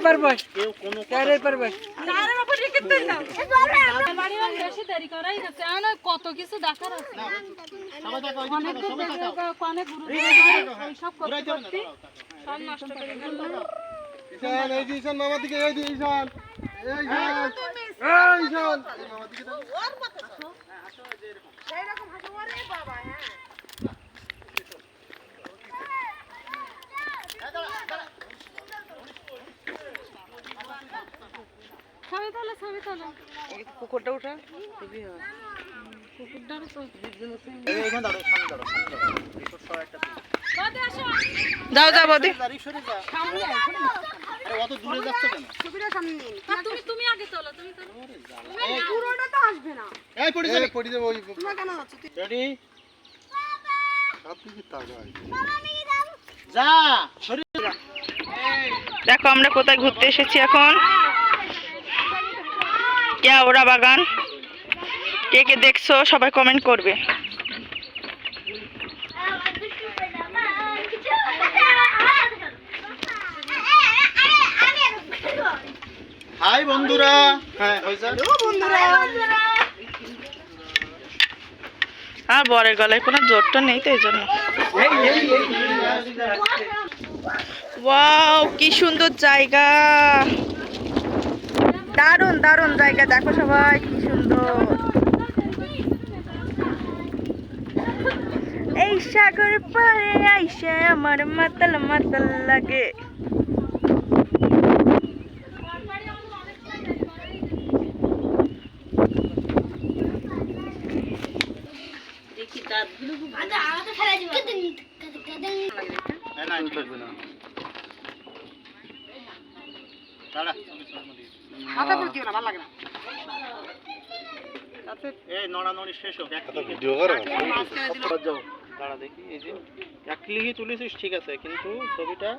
পারবে কেউ কোনো কে পারবে বেশি দেরি করাই গেছে এখন কত কিছু দেখার আছে সবাই দেখো ওই অনেক দেখে তাকাও। অনেক গুরু সব করতে ঘুরাইতে হবে না, করতে সব নষ্ট করে গেল ঈশান এই ঈশান মামার দিকে এই ঈশান এই ঈশান এই ঈশান এই দিকে তোলো ছবি তোলো কুকুরটা উঠা কুকুরটার তো এই, এইখানে দাঁড়াও, সামনে দাঁড়াও, সামনে দাঁড়াও। এই ছোট সবাই একটা বাদে আসো। যাও যাও বদি। দাঁড়িয়ে সরে যা। আরে অত দূরে যাচ্ছ কেন? আর তুমি তুমি আগে তোলো তুমি তোলো। এই, পড়ে যাবে। পড়ে যাবে ওই Ready? আপনি কি তাকায় যা, সরে যা। দেখো আমরা কোথায় ঘুরতে এসেছি এখন? ওরা বাগান? কে কে দেখছ? সবাই কমেন্ট করবে। হাই বন্ধুরা। হ্যাঁ যা। আর বরের গলায় কোনো জোরটা নেই তো এই জন্য। ওয়াও কি সুন্দর জায়গা। দারুণ দারুণ জায়গা। দেখো সবাই কি সুন্দর। এই সাগর পারে আইসে আমার মাতাল মাতাল লাগে। না, এটা থাকবে না। আমি দিয়ে তুলেছিস ঠিক আছে কিন্তু ছবিটা